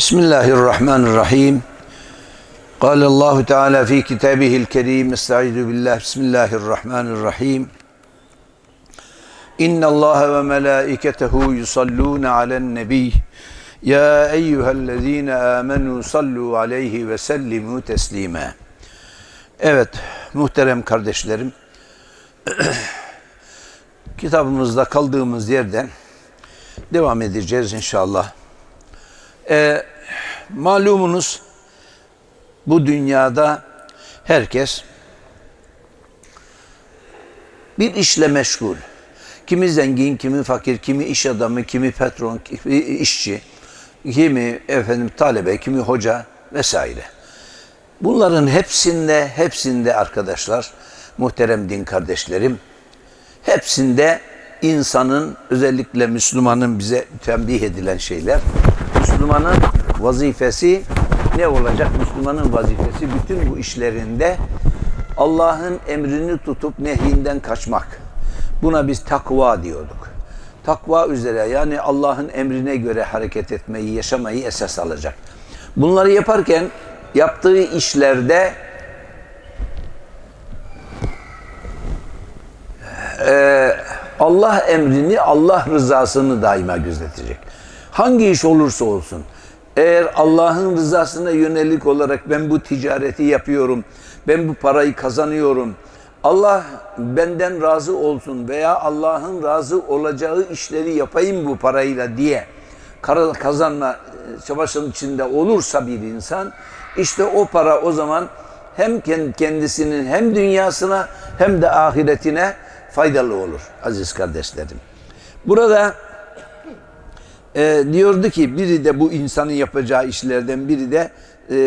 بسم الله الرحمن الرحيم قال الله تعالى في كتابه الكريم استعيذ بالله بسم الله الرحمن الرحيم إن الله وملائكته يصلون على النبي يا أيها الذين آمنوا صلوا عليه وسلموا تسليما Evet muhterem kardeşlerim kitabımızda kaldığımız yerden devam edeceğiz inşallah. Ee, malumunuz bu dünyada herkes bir işle meşgul. Kimi zengin, kimi fakir, kimi iş adamı, kimi patron, kimi işçi, kimi efendim talebe, kimi hoca vesaire. Bunların hepsinde, hepsinde arkadaşlar, muhterem din kardeşlerim, hepsinde insanın, özellikle Müslümanın bize tembih edilen şeyler, Müslümanın vazifesi ne olacak? Müslümanın vazifesi bütün bu işlerinde Allah'ın emrini tutup nehyinden kaçmak. Buna biz takva diyorduk. Takva üzere yani Allah'ın emrine göre hareket etmeyi, yaşamayı esas alacak. Bunları yaparken yaptığı işlerde Allah emrini, Allah rızasını daima gözetecek. Hangi iş olursa olsun. Eğer Allah'ın rızasına yönelik olarak ben bu ticareti yapıyorum, ben bu parayı kazanıyorum, Allah benden razı olsun veya Allah'ın razı olacağı işleri yapayım bu parayla diye kazanma çabasının içinde olursa bir insan, işte o para o zaman hem kendisinin hem dünyasına hem de ahiretine faydalı olur aziz kardeşlerim. Burada e, diyordu ki biri de bu insanın yapacağı işlerden biri de e,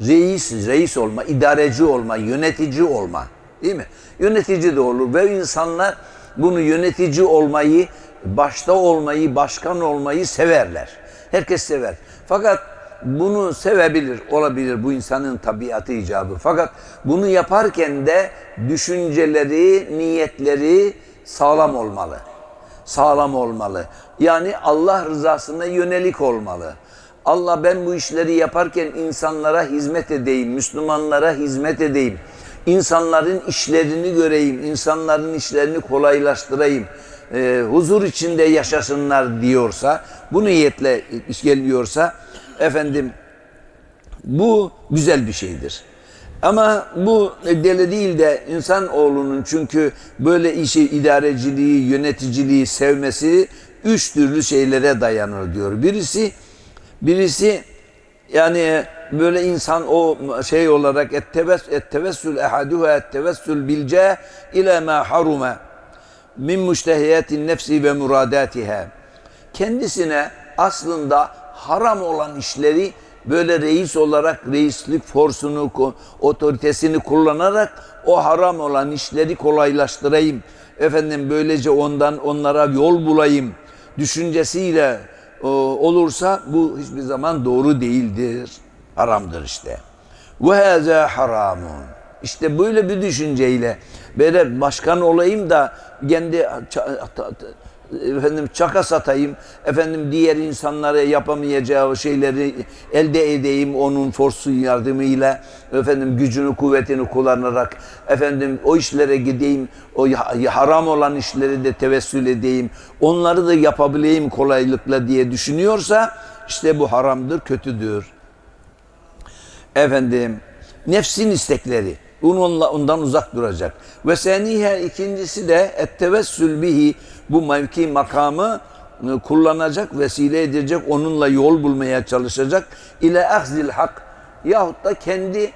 reis, reis olma, idareci olma, yönetici olma. Değil mi? Yönetici de olur ve insanlar bunu yönetici olmayı, başta olmayı, başkan olmayı severler. Herkes sever. Fakat bunu sevebilir, olabilir bu insanın tabiatı icabı. Fakat bunu yaparken de düşünceleri, niyetleri sağlam olmalı. Sağlam olmalı. Yani Allah rızasına yönelik olmalı. Allah ben bu işleri yaparken insanlara hizmet edeyim, Müslümanlara hizmet edeyim. İnsanların işlerini göreyim, insanların işlerini kolaylaştırayım. E, huzur içinde yaşasınlar diyorsa, bu niyetle geliyorsa efendim bu güzel bir şeydir. Ama bu deli değil de insan oğlunun çünkü böyle işi idareciliği, yöneticiliği sevmesi üç türlü şeylere dayanır diyor. Birisi birisi yani böyle insan o şey olarak ettevessül ettevessül ehaduha ettevessül bilce ila ma haruma min müştehiyatin nefsi ve muradatiha. Kendisine aslında haram olan işleri böyle reis olarak reislik forsunu, otoritesini kullanarak o haram olan işleri kolaylaştırayım. Efendim böylece ondan onlara yol bulayım düşüncesiyle e, olursa bu hiçbir zaman doğru değildir. Haramdır işte. Ve haza haramun. İşte böyle bir düşünceyle böyle başkan olayım da kendi efendim çaka satayım, efendim diğer insanlara yapamayacağı şeyleri elde edeyim onun forsu yardımıyla, efendim gücünü, kuvvetini kullanarak, efendim o işlere gideyim, o haram olan işleri de tevessül edeyim, onları da yapabileyim kolaylıkla diye düşünüyorsa, işte bu haramdır, kötüdür. Efendim, nefsin istekleri, onunla ondan uzak duracak. Ve senihe ikincisi de ettevessül bihi bu mevki makamı e, kullanacak, vesile edecek, onunla yol bulmaya çalışacak. İle ahzil hak yahut da kendi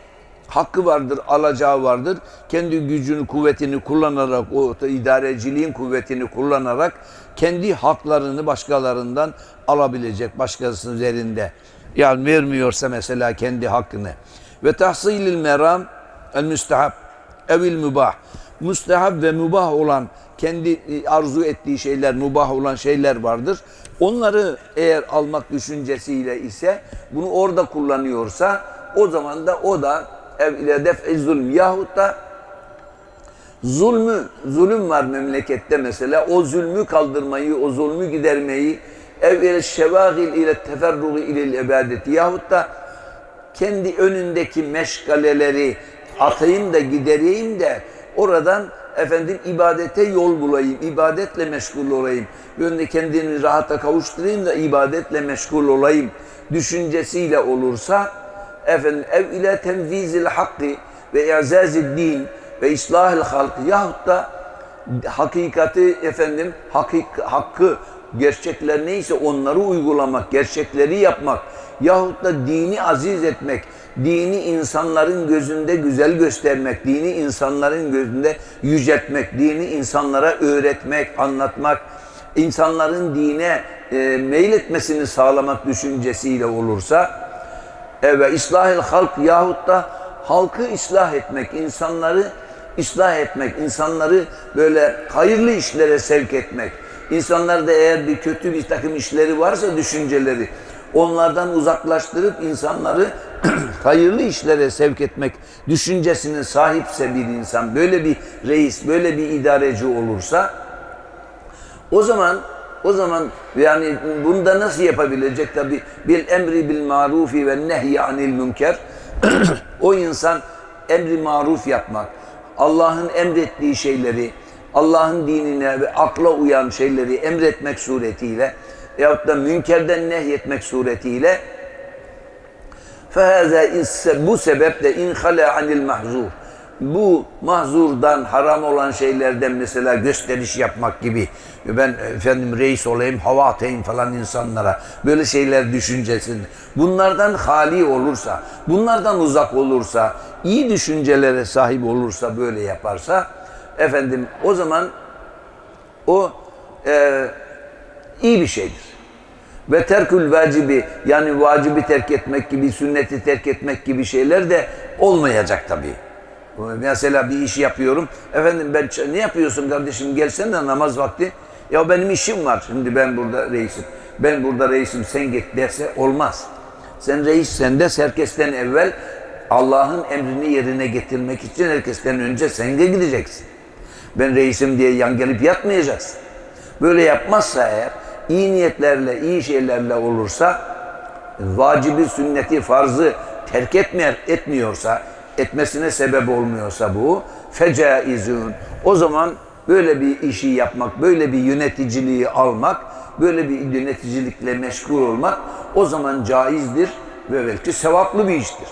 hakkı vardır, alacağı vardır. Kendi gücünü, kuvvetini kullanarak, o idareciliğin kuvvetini kullanarak kendi haklarını başkalarından alabilecek başkasının üzerinde. Yani vermiyorsa mesela kendi hakkını. Ve tahsilil meram el müstehab evil mübah. Müstehab ve mübah olan kendi e, arzu ettiği şeyler, mübah olan şeyler vardır. Onları eğer almak düşüncesiyle ise bunu orada kullanıyorsa o zaman da o da ev ile def zulm yahut da zulmü, zulüm var memlekette mesela o zulmü kaldırmayı, o zulmü gidermeyi ev ile şevagil ile teferruğu ile ibadeti yahut da kendi önündeki meşgaleleri atayım da gidereyim de oradan efendim ibadete yol bulayım, ibadetle meşgul olayım. Önde kendini rahata kavuşturayım da ibadetle meşgul olayım düşüncesiyle olursa efendim ev ile temvizil hakkı ve i'zazid din ve islahil halk yahut da hakikati efendim hakik, hakkı gerçekler neyse onları uygulamak, gerçekleri yapmak yahut da dini aziz etmek, dini insanların gözünde güzel göstermek, dini insanların gözünde yüceltmek, dini insanlara öğretmek, anlatmak, insanların dine e, meyletmesini sağlamak düşüncesiyle olursa ve islahil halk yahut da halkı ıslah etmek, insanları ıslah etmek, insanları böyle hayırlı işlere sevk etmek. İnsanlarda eğer bir kötü bir takım işleri varsa düşünceleri, onlardan uzaklaştırıp insanları hayırlı işlere sevk etmek düşüncesine sahipse bir insan, böyle bir reis, böyle bir idareci olursa, o zaman o zaman yani bunda nasıl yapabilecek? Tabi bil emri bil marufi ve nehy anil münker. O insan emri maruf yapmak Allah'ın emrettiği şeyleri Allah'ın dinine ve akla uyan şeyleri emretmek suretiyle yahut da münkerden nehyetmek suretiyle فَهَذَا bu sebeple in khala anil mahzur bu mahzurdan, haram olan şeylerden mesela gösteriş yapmak gibi ben efendim reis olayım, hava atayım falan insanlara böyle şeyler düşüncesin. Bunlardan hali olursa, bunlardan uzak olursa, iyi düşüncelere sahip olursa, böyle yaparsa efendim o zaman o e, iyi bir şeydir. Ve terkül vacibi yani vacibi terk etmek gibi, sünneti terk etmek gibi şeyler de olmayacak tabii. Mesela bir iş yapıyorum. Efendim ben ne yapıyorsun kardeşim gelsene de namaz vakti. Ya benim işim var. Şimdi ben burada reisim. Ben burada reisim sen git derse olmaz. Sen reis sen de herkesten evvel Allah'ın emrini yerine getirmek için herkesten önce sen de gideceksin. Ben reisim diye yan gelip yatmayacaksın. Böyle yapmazsa eğer iyi niyetlerle, iyi şeylerle olursa vacibi, sünneti, farzı terk etmiyor, etmiyorsa, etmesine sebep olmuyorsa bu fecaizun. O zaman böyle bir işi yapmak, böyle bir yöneticiliği almak, böyle bir yöneticilikle meşgul olmak o zaman caizdir ve belki sevaplı bir iştir.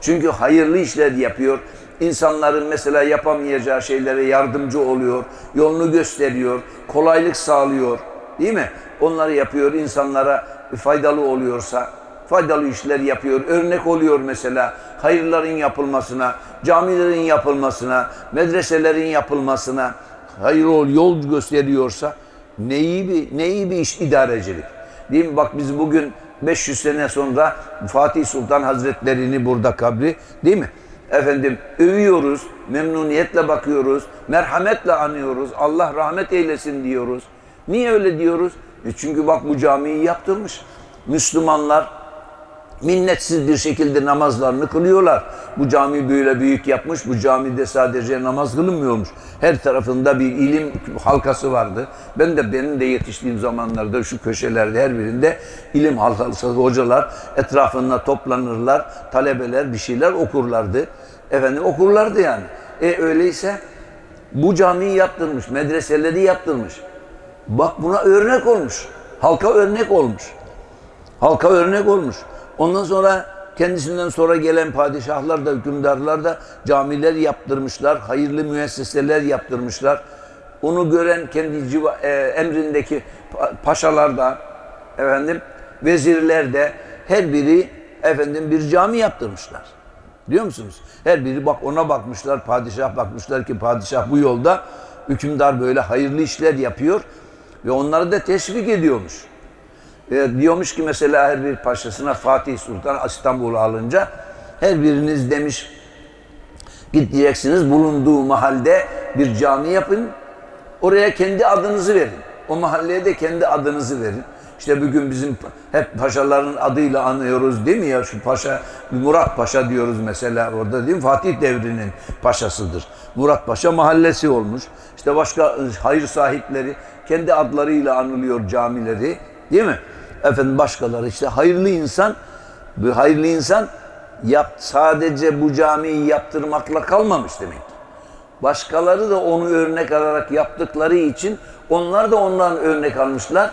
Çünkü hayırlı işler yapıyor. İnsanların mesela yapamayacağı şeylere yardımcı oluyor, yolunu gösteriyor, kolaylık sağlıyor. Değil mi? Onları yapıyor, insanlara faydalı oluyorsa, faydalı işler yapıyor, örnek oluyor mesela hayırların yapılmasına, camilerin yapılmasına, medreselerin yapılmasına, hayır ol, yol gösteriyorsa ne iyi bir, ne iyi bir iş idarecilik. Değil mi? Bak biz bugün 500 sene sonra Fatih Sultan Hazretlerini burada kabri değil mi? Efendim övüyoruz, memnuniyetle bakıyoruz, merhametle anıyoruz, Allah rahmet eylesin diyoruz. Niye öyle diyoruz? E çünkü bak bu camiyi yaptırmış. Müslümanlar minnetsiz bir şekilde namazlarını kılıyorlar. Bu cami böyle büyük yapmış. Bu camide sadece namaz kılınmıyormuş. Her tarafında bir ilim halkası vardı. Ben de benim de yetiştiğim zamanlarda şu köşelerde her birinde ilim halkası hocalar etrafında toplanırlar. Talebeler bir şeyler okurlardı. Efendim okurlardı yani. E öyleyse bu camiyi yaptırmış, medreseleri yaptırmış. Bak buna örnek olmuş. Halka örnek olmuş. Halka örnek olmuş. Ondan sonra kendisinden sonra gelen padişahlar da hükümdarlar da camiler yaptırmışlar, hayırlı müesseseler yaptırmışlar. Onu gören kendi civa, e, emrindeki paşalar da efendim vezirler de her biri efendim bir cami yaptırmışlar. Biliyor musunuz? Her biri bak ona bakmışlar, padişah bakmışlar ki padişah bu yolda hükümdar böyle hayırlı işler yapıyor ve onları da teşvik ediyormuş. Diyormuş ki mesela her bir paşasına Fatih Sultan İstanbul'u alınca her biriniz demiş gideceksiniz bulunduğu mahalde bir cami yapın. Oraya kendi adınızı verin. O mahalleye de kendi adınızı verin. İşte bugün bizim hep paşaların adıyla anıyoruz değil mi ya? Şu paşa, Murat Paşa diyoruz mesela orada değil mi? Fatih devrinin paşasıdır. Murat Paşa mahallesi olmuş. İşte başka hayır sahipleri kendi adlarıyla anılıyor camileri Değil mi? Efendim başkaları işte hayırlı insan, bu hayırlı insan yap, sadece bu camiyi yaptırmakla kalmamış demek. Başkaları da onu örnek alarak yaptıkları için onlar da ondan örnek almışlar.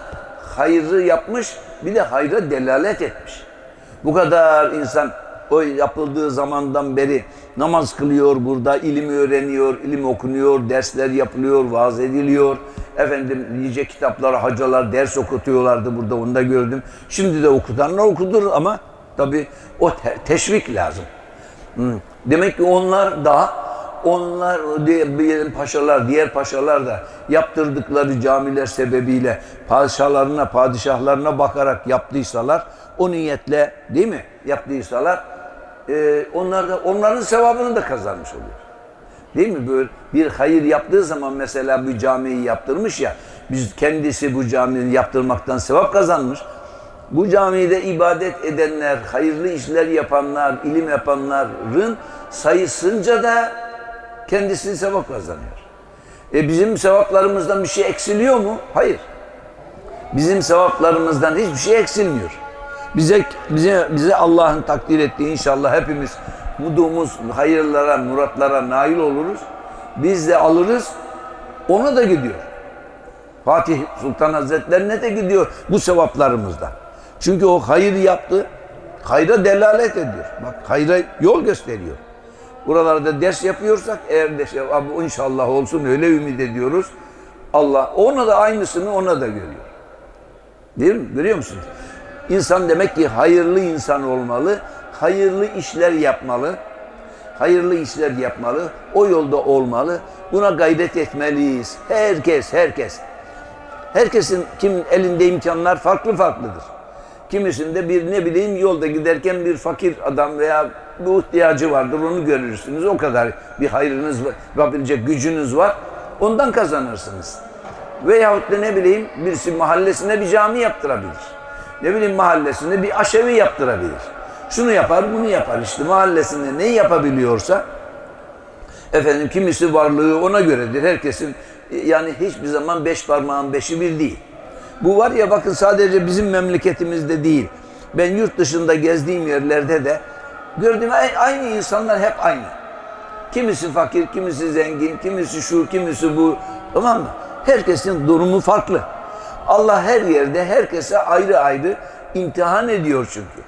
Hayrı yapmış, bir de hayra delalet etmiş. Bu kadar insan o yapıldığı zamandan beri namaz kılıyor burada, ilim öğreniyor, ilim okunuyor, dersler yapılıyor, vaaz ediliyor. Efendim nice kitaplar, hocalar ders okutuyorlardı burada, onu da gördüm. Şimdi de okutanlar okudur ama tabii o te- teşvik lazım. Hı. Demek ki onlar da onlar diyelim paşalar, diğer paşalar da yaptırdıkları camiler sebebiyle padişahlarına, padişahlarına bakarak yaptıysalar, o niyetle değil mi yaptıysalar, e, onlar da onların sevabını da kazanmış oluyor. Değil mi? Böyle bir hayır yaptığı zaman mesela bu camiyi yaptırmış ya, biz kendisi bu camiyi yaptırmaktan sevap kazanmış. Bu camide ibadet edenler, hayırlı işler yapanlar, ilim yapanların sayısınca da kendisi sevap kazanıyor. E bizim sevaplarımızdan bir şey eksiliyor mu? Hayır. Bizim sevaplarımızdan hiçbir şey eksilmiyor. Bize bize bize Allah'ın takdir ettiği inşallah hepimiz umduğumuz hayırlara, muratlara nail oluruz. Biz de alırız. Ona da gidiyor. Fatih Sultan Hazretlerine de gidiyor bu sevaplarımızdan. Çünkü o hayır yaptı. Hayra delalet ediyor. Bak hayra yol gösteriyor. Buralarda ders yapıyorsak eğer de abi inşallah olsun öyle ümit ediyoruz. Allah ona da aynısını ona da görüyor. Değil mi? Görüyor musunuz? İnsan demek ki hayırlı insan olmalı. Hayırlı işler yapmalı. Hayırlı işler yapmalı. O yolda olmalı. Buna gayret etmeliyiz. Herkes, herkes. Herkesin kim elinde imkanlar farklı farklıdır. Kimisinde bir ne bileyim yolda giderken bir fakir adam veya bir ihtiyacı vardır onu görürsünüz. O kadar bir hayrınız yapabilecek gücünüz var. Ondan kazanırsınız. Veyahut da ne bileyim birisi mahallesine bir cami yaptırabilir. Ne bileyim mahallesinde bir aşevi yaptırabilir. Şunu yapar bunu yapar işte mahallesinde ne yapabiliyorsa Efendim kimisi varlığı ona göredir. Herkesin yani hiçbir zaman beş parmağın beşi bir değil. Bu var ya bakın sadece bizim memleketimizde değil. Ben yurt dışında gezdiğim yerlerde de gördüğüm aynı insanlar hep aynı. Kimisi fakir, kimisi zengin, kimisi şu, kimisi bu. Tamam mı? Herkesin durumu farklı. Allah her yerde herkese ayrı ayrı imtihan ediyor çünkü.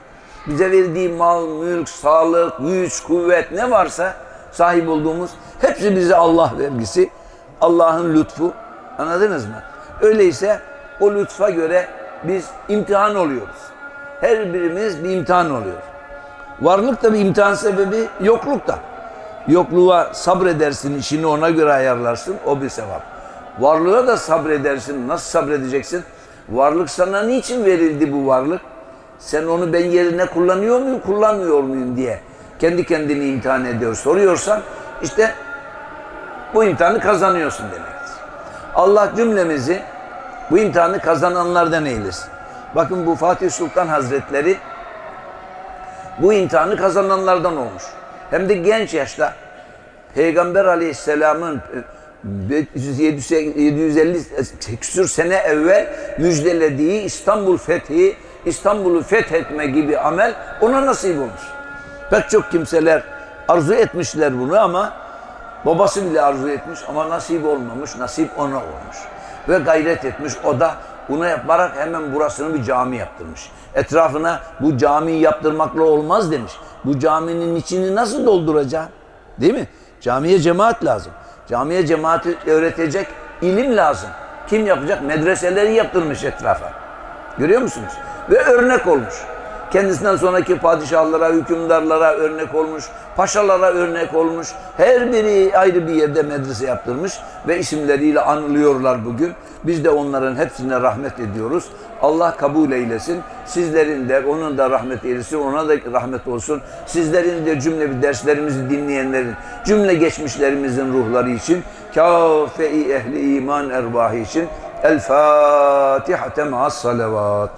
Bize verdiği mal, mülk, sağlık, güç, kuvvet ne varsa sahip olduğumuz hepsi bize Allah vergisi. Allah'ın lütfu. Anladınız mı? Öyleyse o lütfa göre biz imtihan oluyoruz. Her birimiz bir imtihan oluyor. Varlık da bir imtihan sebebi, yokluk da. Yokluğa sabredersin, işini ona göre ayarlarsın, o bir sevap. Varlığa da sabredersin, nasıl sabredeceksin? Varlık sana niçin verildi bu varlık? Sen onu ben yerine kullanıyor muyum, kullanmıyor muyum diye kendi kendini imtihan ediyor. Soruyorsan işte bu imtihanı kazanıyorsun demektir. Allah cümlemizi bu imtihanı kazananlardan eylesin. Bakın bu Fatih Sultan Hazretleri bu imtihanı kazananlardan olmuş. Hem de genç yaşta Peygamber Aleyhisselam'ın e, 750 küsür sene evvel müjdelediği İstanbul fethi, İstanbul'u fethetme gibi amel ona nasip olmuş. Pek çok kimseler arzu etmişler bunu ama babası bile arzu etmiş ama nasip olmamış, nasip ona olmuş. Ve gayret etmiş, o da bunu yaparak hemen burasını bir cami yaptırmış. Etrafına bu camiyi yaptırmakla olmaz demiş. Bu caminin içini nasıl dolduracağım? Değil mi? Camiye cemaat lazım. Camiye cemaati öğretecek ilim lazım. Kim yapacak? Medreseleri yaptırmış etrafa. Görüyor musunuz? Ve örnek olmuş. Kendisinden sonraki padişahlara, hükümdarlara örnek olmuş, paşalara örnek olmuş. Her biri ayrı bir yerde medrese yaptırmış ve isimleriyle anılıyorlar bugün. Biz de onların hepsine rahmet ediyoruz. Allah kabul eylesin. Sizlerin de onun da rahmet eylesin. Ona da rahmet olsun. Sizlerin de cümle bir derslerimizi dinleyenlerin, cümle geçmişlerimizin ruhları için, kâfe-i ehli iman ervahı için El Fatiha ma'as salavat.